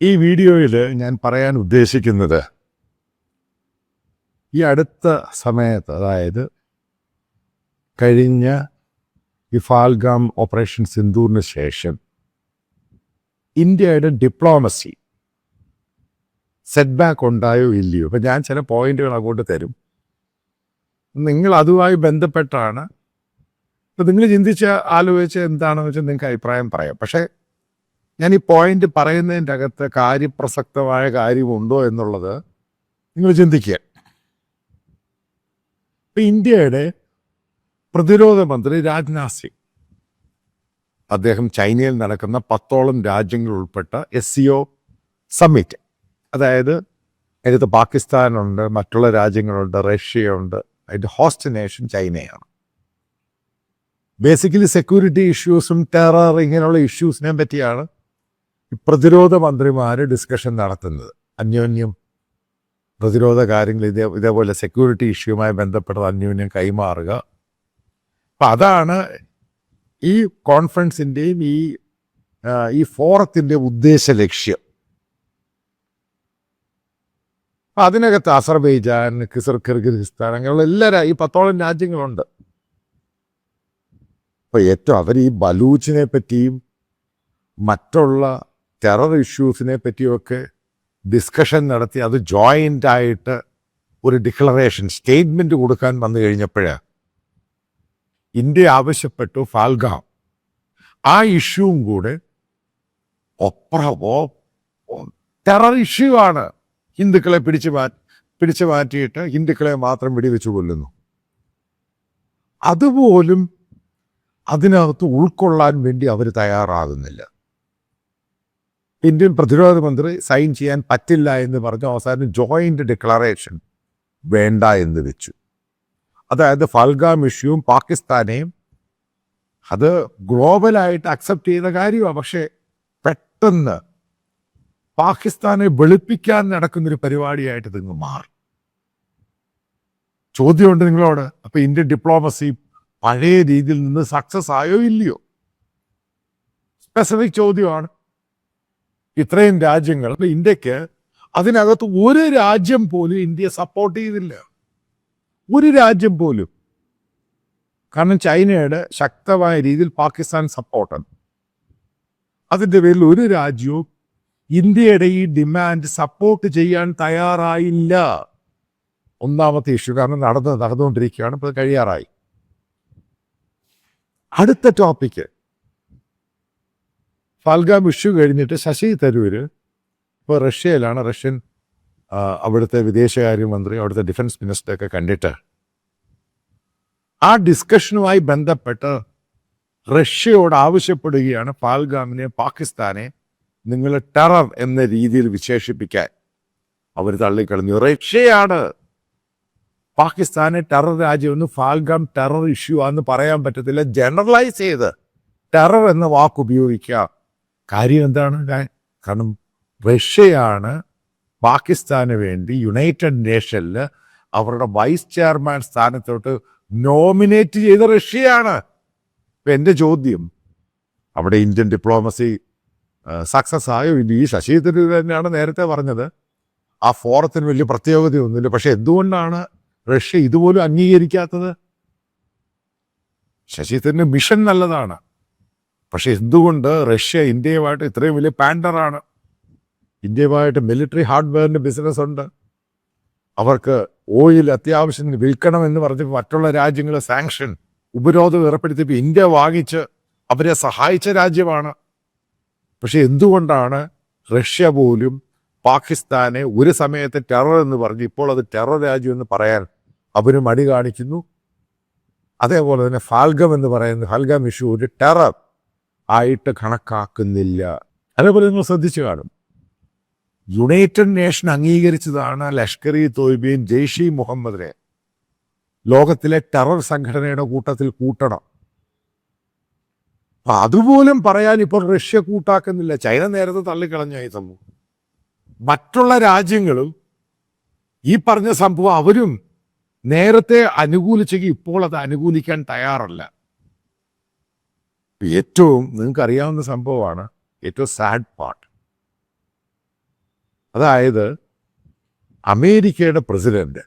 ഈ വീഡിയോയിൽ ഞാൻ പറയാൻ ഉദ്ദേശിക്കുന്നത് ഈ അടുത്ത സമയത്ത് അതായത് കഴിഞ്ഞ ഈ ഫാൽഗാം ഓപ്പറേഷൻ സിന്ധൂറിന് ശേഷം ഇന്ത്യയുടെ ഡിപ്ലോമസി സെറ്റ് ബാക്ക് ഉണ്ടായോ ഇല്ലയോ? ഇപ്പം ഞാൻ ചില പോയിന്റുകൾ അങ്ങോട്ട് തരും. നിങ്ങൾ അതുമായി ബന്ധപ്പെട്ടാണ്. ഇപ്പം നിങ്ങൾ ചിന്തിച്ച് ആലോചിച്ച് എന്താണെന്ന് വെച്ചാൽ നിങ്ങൾക്ക് അഭിപ്രായം പറയാം. പക്ഷേ ഞാൻ ഈ പോയിന്റ് പറയുന്നതിന്റെ അകത്ത് കാര്യപ്രസക്തമായ കാര്യമുണ്ടോ എന്നുള്ളത് നിങ്ങൾ ചിന്തിക്കുക. ഇപ്പം ഇന്ത്യയുടെ പ്രതിരോധ മന്ത്രി രാജ്നാഥ് സിംഗ്. അദ്ദേഹം ചൈനയിൽ നടക്കുന്ന പത്തോളം രാജ്യങ്ങൾ ഉൾപ്പെട്ട എസ് സി ഒ സമ്മിറ്റ് അതായത് അതിനകത്ത് പാകിസ്ഥാനുണ്ട് മറ്റുള്ള രാജ്യങ്ങളുണ്ട് റഷ്യയുണ്ട് അതിന്റെ ഹോസ്റ്റ് നേഷൻ ചൈനയാണ് ബേസിക്കലി സെക്യൂരിറ്റി ഇഷ്യൂസും ടെറർ ഇങ്ങനെയുള്ള ഇഷ്യൂസിനെ പറ്റിയാണ് പ്രതിരോധ മന്ത്രിമാർ ഡിസ്കഷൻ നടത്തുന്നത്. അന്യോന്യം പ്രതിരോധ കാര്യങ്ങൾ ഇതേ ഇതേപോലെ സെക്യൂരിറ്റി ഇഷ്യൂമായി ബന്ധപ്പെട്ട അന്യോന്യം കൈമാറുക. അപ്പം അതാണ് ഈ കോൺഫറൻസിന്റെയും ഈ ഈ ഫോറത്തിന്റെ ഉദ്ദേശ ലക്ഷ്യം. അപ്പം അതിനകത്ത് അസർബൈജാൻ കിസർ കിർഗിസ്ഥാൻ അങ്ങനെയുള്ള എല്ലാ ഈ പത്തോളം രാജ്യങ്ങളുണ്ട്. അപ്പോൾ ഏറ്റവും അവർ ഈ ബലൂച്ചിനെ പറ്റിയും മറ്റുള്ള ടെറർ ഇഷ്യൂസിനെ പറ്റിയൊക്കെ ഡിസ്കഷൻ നടത്തി അത് ജോയിന്റ് ആയിട്ട് ഒരു ഡിക്ലറേഷൻ സ്റ്റേറ്റ്മെന്റ് കൊടുക്കാൻ വന്നു കഴിഞ്ഞപ്പോഴ് ഇന്ത്യ ആവശ്യപ്പെട്ടു ഫാൽഗാം. ആ ഇഷ്യൂവും കൂടെ ഒപ്പറവോ ടെറർ ഇഷ്യൂ ആണ്. ഹിന്ദുക്കളെ പിടിച്ചു മാറ്റി പിടിച്ചു മാറ്റിയിട്ട് ഹിന്ദുക്കളെ മാത്രം വെടിവെച്ച് കൊല്ലുന്നു. അതുപോലും അതിനകത്ത് ഉൾക്കൊള്ളാൻ വേണ്ടി അവർ തയ്യാറാകുന്നില്ല. ഇന്ത്യൻ പ്രതിരോധ മന്ത്രി സൈൻ ചെയ്യാൻ പറ്റില്ല എന്ന് പറഞ്ഞ് അവസാനം ജോയിന്റ് ഡിക്ലറേഷൻ വേണ്ട എന്ന് വെച്ചു. അതായത് ഫൽഗാം ഇഷ്യൂവും പാകിസ്ഥാനെയും അത് ഗ്ലോബലായിട്ട് അക്സെപ്റ്റ് ചെയ്ത കാര്യമാണ് പക്ഷേ പെട്ടെന്ന് പാകിസ്ഥാനെ വെളുപ്പിക്കാൻ നടക്കുന്നൊരു പരിപാടിയായിട്ട് ഇതിങ്ങ് മാറും. ചോദ്യമുണ്ട് നിങ്ങളോട് അപ്പൊ ഇന്ത്യൻ ഡിപ്ലോമസി പഴയ രീതിയിൽ നിന്ന് സക്സസ് ആയോ ഇല്ലയോ? സ്പെസിഫിക് ചോദ്യമാണ്. ഇത്രയും രാജ്യങ്ങൾ ഇന്ത്യയ്ക്ക് അതിനകത്ത് ഒരു രാജ്യം പോലും ഇന്ത്യയെ സപ്പോർട്ട് ചെയ്തില്ല. ഒരു രാജ്യം പോലും. കാരണം ചൈനയുടെ ശക്തമായ രീതിയിൽ പാകിസ്ഥാൻ സപ്പോർട്ടാണ് അതിന്റെ പേരിൽ ഒരു രാജ്യവും ഇന്ത്യയുടെ ഈ ഡിമാൻഡ് സപ്പോർട്ട് ചെയ്യാൻ തയ്യാറായില്ല. ഒന്നാമത്തെ ഇഷ്യൂ കാരണം നടന്ന് നടന്നുകൊണ്ടിരിക്കുകയാണ് ഇപ്പോൾ കഴിയാറായി. അടുത്ത ടോപ്പിക്ക് ഫാൽഗാം ഇഷ്യൂ കഴിഞ്ഞിട്ട് ശശി തരൂര് ഇപ്പോൾ റഷ്യയിലാണ്. റഷ്യൻ അവിടുത്തെ വിദേശകാര്യമന്ത്രി അവിടുത്തെ ഡിഫൻസ് മിനിസ്റ്ററൊക്കെ കണ്ടിട്ട് ആ ഡിസ്കഷനുമായി ബന്ധപ്പെട്ട് റഷ്യയോട് ആവശ്യപ്പെടുകയാണ് പാൽഗാമിനെ പാകിസ്ഥാനെ നിങ്ങൾ ടെറർ എന്ന രീതിയിൽ വിശേഷിപ്പിക്കാൻ. അവർ തള്ളിക്കളഞ്ഞു. റഷ്യയാണ്. പാകിസ്ഥാനെ ടെറർ രാജ്യമെന്ന് ഫാൽഗാം ടെറർ ഇഷ്യൂ ആണെന്ന് പറയാൻ പറ്റത്തില്ല. ജനറലൈസ് ചെയ്ത് ടെറർ എന്ന വാക്ക് ഉപയോഗിക്കുക കാര്യം എന്താണ്? കാരണം റഷ്യയാണ് പാകിസ്ഥാന് വേണ്ടി യുണൈറ്റഡ് നേഷനിൽ അവരുടെ വൈസ് ചെയർമാൻ സ്ഥാനത്തോട്ട് നോമിനേറ്റ് ചെയ്ത റഷ്യയാണ്. ഇപ്പം എന്റെ ചോദ്യം അവിടെ ഇന്ത്യൻ ഡിപ്ലോമസി സക്സസ് ആയോ ഇല്ല ഈ ശശി തരൂർ തന്നെയാണ് നേരത്തെ പറഞ്ഞത്. ആ ഫോറത്തിന് വലിയ പ്രത്യേകതയൊന്നുമില്ല. പക്ഷെ എന്തുകൊണ്ടാണ് റഷ്യ ഇതുപോലും അംഗീകരിക്കാത്തത്? ശശി തരൂരിന്റെ മിഷൻ നല്ലതാണ്. പക്ഷെ എന്തുകൊണ്ട് റഷ്യ ഇന്ത്യയുമായിട്ട് ഇത്രയും വലിയ പാൻഡറാണ് ഇന്ത്യയുമായിട്ട് മിലിറ്ററി ഹാർഡ്വെയറിന്റെ ബിസിനസ് ഉണ്ട്. അവർക്ക് ഓയിൽ അത്യാവശ്യത്തിന് വിൽക്കണം എന്ന് പറഞ്ഞ് മറ്റുള്ള രാജ്യങ്ങൾ സാങ്ഷൻ ഉപരോധം ഏർപ്പെടുത്തിയപ്പോൾ ഇന്ത്യ വാങ്ങിച്ച് അവരെ സഹായിച്ച രാജ്യമാണ്. പക്ഷെ എന്തുകൊണ്ടാണ് റഷ്യ പോലും പാകിസ്ഥാനെ ഒരു സമയത്ത് ടെറർ എന്ന് പറഞ്ഞ് ഇപ്പോൾ അത് ടെറർ രാജ്യം എന്ന് പറയാൻ അവരും മടി കാണിക്കുന്നു? അതേപോലെ തന്നെ ഫാൽഗം എന്ന് പറയുന്ന ഫാൽഗം ഇഷ്യൂ ഒരു ടെറർ ആയിട്ട് കണക്കാക്കുന്നില്ല. അതേപോലെ നിങ്ങൾ ശ്രദ്ധിച്ചു കാണും. യുണൈറ്റഡ് നേഷൻ അംഗീകരിച്ചതാണ് ലഷ്കർ ഇ തോയ്ബയും ജെയ്ഷി മുഹമ്മദിനെ. ലോകത്തിലെ ടെറർ സംഘടനയുടെ കൂട്ടത്തിൽ കൂട്ടണം. അപ്പൊ അതുപോലും പറയാൻ ഇപ്പോൾ റഷ്യ കൂട്ടാക്കുന്നില്ല. ചൈന നേരത്തെ തള്ളിക്കളഞ്ഞ ഈ സംഭവം. മറ്റുള്ള രാജ്യങ്ങളും ഈ പറഞ്ഞ സംഭവം അവരും നേരത്തെ അനുകൂലിച്ചെങ്കിൽ ഇപ്പോൾ അത് അനുകൂലിക്കാൻ തയ്യാറല്ല. ഏറ്റവും നിങ്ങൾക്ക് അറിയാവുന്ന സംഭവമാണ് ഏറ്റവും സാഡ് പാർട്ട് അതായത് അമേരിക്കയുടെ പ്രസിഡന്റ്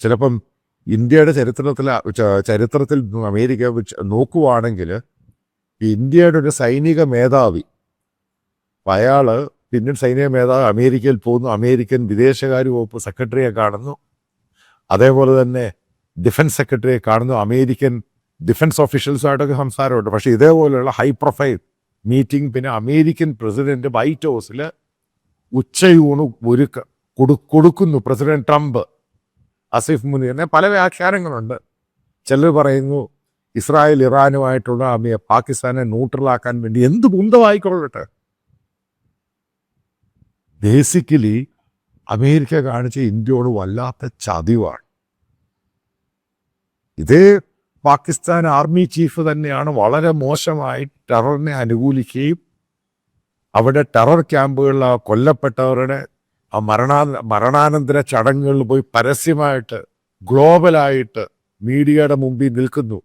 ചിലപ്പം ഇന്ത്യയുടെ ചരിത്രത്തിൽ ചരിത്രത്തിൽ അമേരിക്ക നോക്കുവാണെങ്കിൽ ഇന്ത്യയുടെ ഒരു സൈനിക മേധാവി അപ്പൊ അയാൾ ഇന്ത്യൻ സൈനിക മേധാവി അമേരിക്കയിൽ പോകുന്നു അമേരിക്കൻ വിദേശകാര്യ വകുപ്പ് സെക്രട്ടറിയെ കാണുന്നു അതേപോലെ തന്നെ ഡിഫൻസ് സെക്രട്ടറിയെ കാണുന്നു അമേരിക്കൻ ഡിഫൻസ് ഓഫീഷ്യൽസുമായിട്ടൊക്കെ സംസാരമുണ്ട്. പക്ഷേ ഇതേപോലെയുള്ള ഹൈ പ്രൊഫൈൽ മീറ്റിംഗ് പിന്നെ അമേരിക്കൻ പ്രസിഡന്റ് വൈറ്റ് ഹൗസിൽ ഉച്ചയൂണ് ഒരു കൊടു കൊടുക്കുന്നു പ്രസിഡന്റ് ട്രംപ്. അസിഫ് മുനീറിനെ പല വ്യാഖ്യാനങ്ങളുണ്ട്. ചിലർ പറയുന്നു ഇസ്രായേൽ ഇറാനുമായിട്ടുള്ള അമേ പാകിസ്ഥാനെ ന്യൂട്രലാക്കാൻ വേണ്ടി എന്ത് കുന്തമായിക്കൊള്ളട്ടെ ബേസിക്കലി അമേരിക്ക കാണിച്ച ഇന്ത്യയോട് വല്ലാത്ത ചതിവാണ്. ഇതേ പാകിസ്ഥാൻ ആർമി ചീഫ് തന്നെയാണ് വളരെ മോശമായി ടെററിനെ അനുകൂലിക്കുകയും അവിടെ ടെറർ ക്യാമ്പുകളിൽ കൊല്ലപ്പെട്ടവരുടെ ആ മരണാ മരണാനന്തര ചടങ്ങുകളിൽ പോയി പരസ്യമായിട്ട് ഗ്ലോബലായിട്ട് മീഡിയയുടെ മുമ്പിൽ നിൽക്കുന്നു.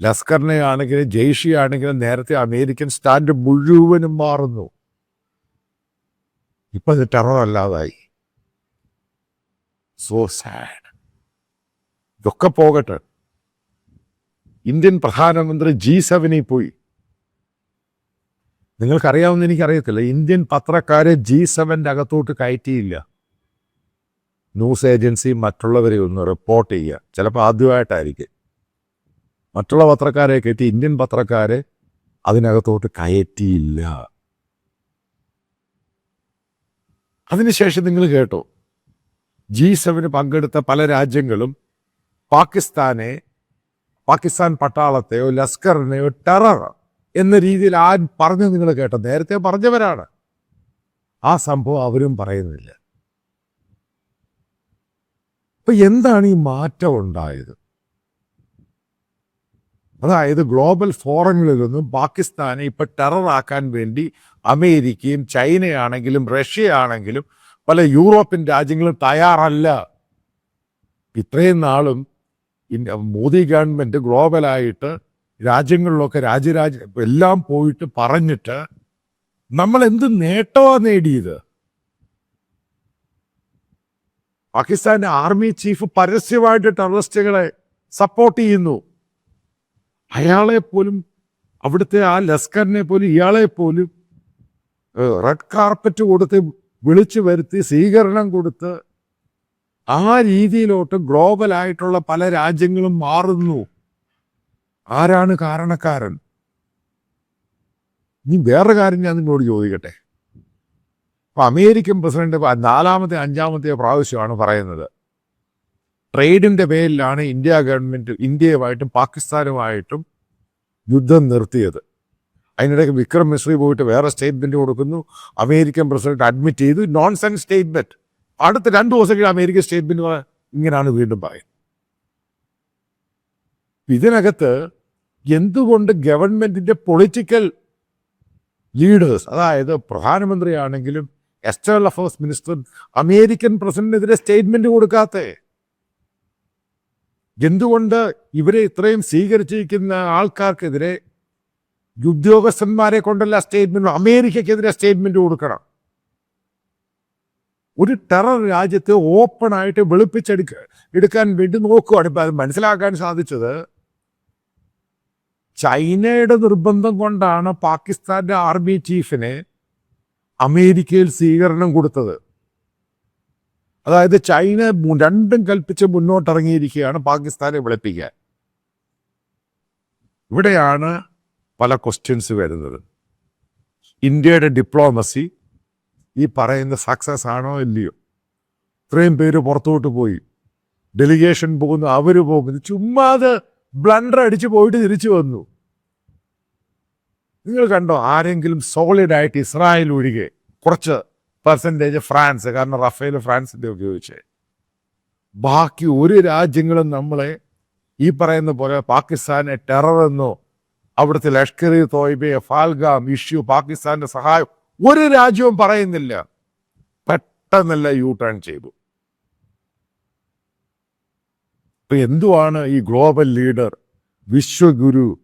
ലസ്കറിനെ ആണെങ്കിലും ജെയ്ഷി ആണെങ്കിലും നേരത്തെ അമേരിക്കൻ സ്റ്റാൻഡ് മുഴുവനും മാറുന്നു. ഇപ്പൊ ഇത് ടെറർ അല്ലാതായി സോ സാഡ് ഇതൊക്കെ പോകട്ടെ. ഇന്ത്യൻ പ്രധാനമന്ത്രി ജി സെവനിൽ പോയി. നിങ്ങൾക്കറിയാവുന്ന എനിക്കറിയത്തില്ല ഇന്ത്യൻ പത്രക്കാരെ ജി സെവന്റെ അകത്തോട്ട് കയറ്റിയില്ല. ന്യൂസ് ഏജൻസി മറ്റുള്ളവരെ ഒന്ന് റിപ്പോർട്ട് ചെയ്യുക. ചിലപ്പോൾ ആദ്യമായിട്ടായിരിക്കും. മറ്റുള്ള പത്രക്കാരെ കയറ്റി ഇന്ത്യൻ പത്രക്കാരെ അതിനകത്തോട്ട് കയറ്റിയില്ല. അതിനുശേഷം നിങ്ങൾ കേട്ടോ ജി സെവന് പങ്കെടുത്ത പല രാജ്യങ്ങളും പാകിസ്ഥാനെ പാകിസ്ഥാൻ പട്ടാളത്തെയോ ലസ്കറിനെയോ ടെറർ എന്ന രീതിയിൽ ആ പറഞ്ഞു നിങ്ങൾ കേട്ട നേരത്തെ പറഞ്ഞവരാണ്. ആ സംഭവം അവരും പറയുന്നില്ല. അപ്പൊ എന്താണ് ഈ മാറ്റം ഉണ്ടായത്? അതായത് ഗ്ലോബൽ ഫോറങ്ങളിൽ നിന്നും പാകിസ്ഥാനെ ഇപ്പൊ ടെററാക്കാൻ വേണ്ടി അമേരിക്കയും ചൈനയാണെങ്കിലും റഷ്യയാണെങ്കിലും പല യൂറോപ്യൻ രാജ്യങ്ങളും തയ്യാറല്ല. ഇത്രയും നാളും മോദി ഗവൺമെന്റ് ഗ്ലോബലായിട്ട് രാജ്യങ്ങളിലൊക്കെ രാജ്യരാജ്യ എല്ലാം പോയിട്ട് പറഞ്ഞിട്ട് നമ്മൾ എന്ത് നേട്ടമാണ് നേടിയത്? പാകിസ്ഥാന്റെ ആർമി ചീഫ് പരസ്യമായിട്ട് ടെററിസ്റ്റുകളെ സപ്പോർട്ട് ചെയ്യുന്നു. അയാളെ പോലും അവിടുത്തെ ആ ലസ്കറിനെ പോലും ഇയാളെ പോലും റെഡ് കാർപ്പറ്റ് കൊടുത്ത് വിളിച്ചു വരുത്തി സ്വീകരണം കൊടുത്ത് ആ രീതിയിലോട്ട് ഗ്ലോബലായിട്ടുള്ള പല രാജ്യങ്ങളും മാറുന്നു. ആരാണ് കാരണക്കാരൻ? ഇനി വേറെ കാര്യം ഞാൻ നിങ്ങളോട് ചോദിക്കട്ടെ. അപ്പൊ അമേരിക്കൻ പ്രസിഡന്റ് നാലാമത്തെ അഞ്ചാമത്തെ പ്രാവശ്യമാണ് പറയുന്നത്. ട്രേഡിന്റെ പേരിലാണ് ഇന്ത്യ ഗവൺമെന്റ് ഇന്ത്യയുമായിട്ടും പാകിസ്ഥാനുമായിട്ടും യുദ്ധം നിർത്തിയത്. അതിനിടയ്ക്ക് വിക്രം മിശ്രി പോയിട്ട് വേറെ സ്റ്റേറ്റ്മെന്റ് കൊടുക്കുന്നു. അമേരിക്കൻ പ്രസിഡന്റ് അഡ്മിറ്റ് ചെയ്തു. നോൺ സെൻസ് സ്റ്റേറ്റ്മെന്റ് അടുത്ത രണ്ടു ദിവസം കഴിഞ്ഞ് അമേരിക്കൻ സ്റ്റേറ്റ്മെന്റ് ഇങ്ങനെയാണ് വീണ്ടും പറയുന്നത്. ഇതിനകത്ത് എന്തുകൊണ്ട് ഗവൺമെന്റിന്റെ പൊളിറ്റിക്കൽ ലീഡേഴ്സ് അതായത് പ്രധാനമന്ത്രിയാണെങ്കിലും എക്സ്റ്റേണൽ അഫയേഴ്സ് മിനിസ്റ്റർ അമേരിക്കൻ പ്രസിഡന്റിനെതിരെ സ്റ്റേറ്റ്മെന്റ് കൊടുക്കാത്ത? എന്തുകൊണ്ട് ഇവരെ ഇത്രയും സ്വീകരിച്ചിരിക്കുന്ന ആൾക്കാർക്കെതിരെ ഉദ്യോഗസ്ഥന്മാരെ കൊണ്ടല്ല സ്റ്റേറ്റ്മെന്റ് അമേരിക്കക്കെതിരെ സ്റ്റേറ്റ്മെന്റ് കൊടുക്കണം? ഒരു ടെറർ രാജ്യത്തെ ഓപ്പൺ ആയിട്ട് വെളുപ്പിച്ചെടുക്ക എടുക്കാൻ വേണ്ടി നോക്കുകയാണ് ഇപ്പം അത് മനസ്സിലാക്കാൻ സാധിച്ചത് ചൈനയുടെ നിർബന്ധം കൊണ്ടാണ് പാകിസ്ഥാന്റെ ആർമി ചീഫിന് അമേരിക്കയിൽ സ്വീകരണം കൊടുത്തത്. അതായത് ചൈന രണ്ടും കൽപ്പിച്ച് മുന്നോട്ടിറങ്ങിയിരിക്കുകയാണ് പാകിസ്ഥാനെ വിളിപ്പിക്കാൻ. ഇവിടെയാണ് പല ക്വസ്റ്റ്യൻസ് വരുന്നത്. ഇന്ത്യയുടെ ഡിപ്ലോമസി ഈ പറയുന്ന സക്സസ് ആണോ ഇല്ലയോ? ഇത്രയും പേര് പുറത്തോട്ട് പോയി. ഡെലിഗേഷൻ പോകുന്നു അവർ പോകുന്നു. ചുമ്മാതെ ബ്ലണ്ടർ അടിച്ച് പോയിട്ട് തിരിച്ചു വന്നു. നിങ്ങൾ കണ്ടോ ആരെങ്കിലും സോളിഡായിട്ട് ഇസ്രായേൽ ഒഴികെ കുറച്ച് പെർസെന്റേജ് ഫ്രാൻസ് കാരണം റഫേൽ ഫ്രാൻസിന്റെ ഉപയോഗിച്ച്. ബാക്കി ഒരു രാജ്യങ്ങളും നമ്മളെ ഈ പറയുന്ന പോലെ പാകിസ്ഥാനെ ടെറർ എന്നോ അവിടുത്തെ ലഷ്കർ തോയ്ബെ ഫാൽഗാം ഇഷ്യൂ പാകിസ്ഥാന്റെ സഹായം ഒരു രാജ്യവും പറയുന്നില്ല. പെട്ടെന്നല്ല യു ടേൺ ചെയ്തു. ഇപ്പൊ എന്തുവാണ് ഈ ഗ്ലോബൽ ലീഡർ വിശ്വഗുരു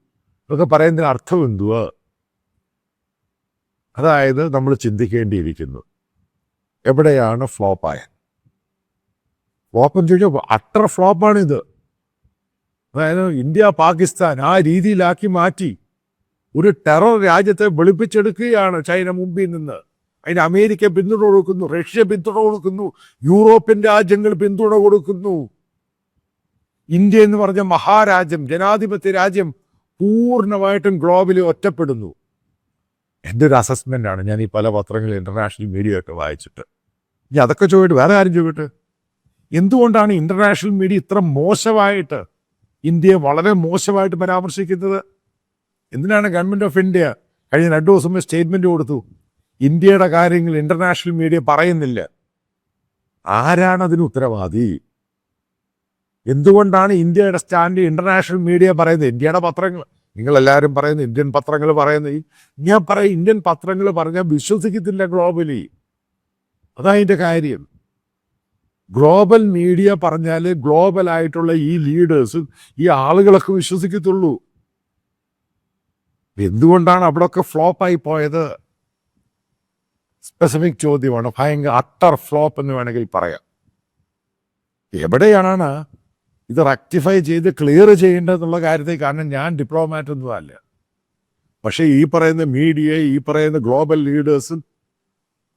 ഒക്കെ പറയുന്നതിന് അർത്ഥം എന്തുവാ? അതായത് നമ്മൾ ചിന്തിക്കേണ്ടിയിരിക്കുന്നു. എവിടെയാണ് ഫ്ലോപ്പായ ഫ്ലോപ്പ് എന്ന് ചോദിച്ചാൽ അത്ര ഫ്ലോപ്പാണിത്. അതായത് ഇന്ത്യ പാകിസ്ഥാൻ ആ രീതിയിലാക്കി മാറ്റി. ഒരു ടെറർ രാജ്യത്തെ വെളുപ്പിച്ചെടുക്കുകയാണ് ചൈന മുമ്പിൽ നിന്ന്. അതിന് അമേരിക്ക പിന്തുണ കൊടുക്കുന്നു റഷ്യ പിന്തുണ കൊടുക്കുന്നു യൂറോപ്യൻ രാജ്യങ്ങൾ പിന്തുണ കൊടുക്കുന്നു. ഇന്ത്യ എന്ന് പറഞ്ഞ മഹാരാജ്യം ജനാധിപത്യ രാജ്യം പൂർണമായിട്ടും ഗ്ലോബലി ഒറ്റപ്പെടുന്നു. എന്റെ ഒരു ആണ് ഞാൻ ഈ പല പത്രങ്ങളിൽ ഇന്റർനാഷണൽ മീഡിയ ഒക്കെ വായിച്ചിട്ട്. ഇനി അതൊക്കെ ചോദിട്ട് വേറെ ആരും ചോദിട്ട് എന്തുകൊണ്ടാണ് ഇന്റർനാഷണൽ മീഡിയ ഇത്ര മോശമായിട്ട് ഇന്ത്യയെ വളരെ മോശമായിട്ട് പരാമർശിക്കുന്നത്? എന്തിനാണ് ഗവൺമെന്റ് ഓഫ് ഇന്ത്യ കഴിഞ്ഞ രണ്ടു ദിവസം മുമ്പ് സ്റ്റേറ്റ്മെന്റ് കൊടുത്തു? ഇന്ത്യയുടെ കാര്യങ്ങൾ ഇന്റർനാഷണൽ മീഡിയ പറയുന്നില്ല. ആരാണ് അതിന് ഉത്തരവാദി? എന്തുകൊണ്ടാണ് ഇന്ത്യയുടെ സ്റ്റാൻഡ് ഇന്റർനാഷണൽ മീഡിയ പറയുന്നത്? ഇന്ത്യയുടെ പത്രങ്ങൾ നിങ്ങളെല്ലാവരും പറയുന്നത് ഇന്ത്യൻ പത്രങ്ങൾ പറയുന്നത്. ഞാൻ പറയും ഇന്ത്യൻ പത്രങ്ങൾ പറഞ്ഞാൽ വിശ്വസിക്കത്തില്ല ഗ്ലോബലി അതാ അതിന്റെ കാര്യം. ഗ്ലോബൽ മീഡിയ പറഞ്ഞാൽ ഗ്ലോബലായിട്ടുള്ള ഈ ലീഡേഴ്സ് ഈ ആളുകളൊക്കെ വിശ്വസിക്കത്തുള്ളൂ. എന്തുകൊണ്ടാണ് അവിടെയൊക്കെ ഫ്ലോപ്പായി പോയത്? സ്പെസിഫിക് ചോദ്യമാണ്. ഭയങ്കര അട്ടർ ഫ്ലോപ്പ് എന്ന് വേണമെങ്കിൽ പറയാം. എവിടെയാണ് ഇത് റെക്ടിഫൈ ചെയ്ത് ക്ലിയർ ചെയ്യേണ്ടതെന്നുള്ള കാര്യത്തിൽ കാരണം ഞാൻ ഡിപ്ലോമാറ്റ് ഒന്നും അല്ല. പക്ഷേ ഈ പറയുന്ന മീഡിയ ഈ പറയുന്ന ഗ്ലോബൽ ലീഡേഴ്സും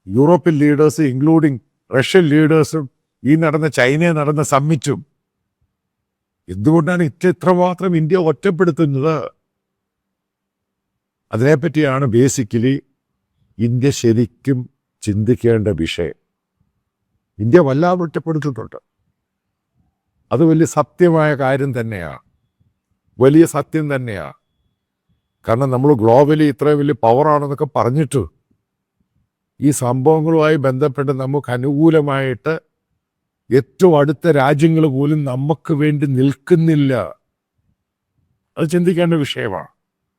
യൂറോപ്യൻ ലീഡേഴ്സ് ഇൻക്ലൂഡിങ് റഷ്യൻ ലീഡേഴ്സും ഈ നടന്ന ചൈനയിൽ നടന്ന സമ്മിറ്റും എന്തുകൊണ്ടാണ് ഇത്ര ഇത്രമാത്രം ഇന്ത്യ ഒറ്റപ്പെടുത്തുന്നത്? അതിനെപ്പറ്റിയാണ് ബേസിക്കലി ഇന്ത്യ ശരിക്കും ചിന്തിക്കേണ്ട വിഷയം. ഇന്ത്യ വല്ലാതെ ഒറ്റപ്പെടുത്തിയിട്ടുണ്ട്. അത് വലിയ സത്യമായ കാര്യം തന്നെയാണ് വലിയ സത്യം തന്നെയാണ് കാരണം നമ്മൾ ഗ്ലോബലി ഇത്രയും വലിയ പവറാണെന്നൊക്കെ പറഞ്ഞിട്ട് ഈ സംഭവങ്ങളുമായി ബന്ധപ്പെട്ട് നമുക്ക് അനുകൂലമായിട്ട് ഏറ്റവും അടുത്ത രാജ്യങ്ങൾ പോലും നമുക്ക് വേണ്ടി നിൽക്കുന്നില്ല. അത് ചിന്തിക്കേണ്ട വിഷയമാണ്.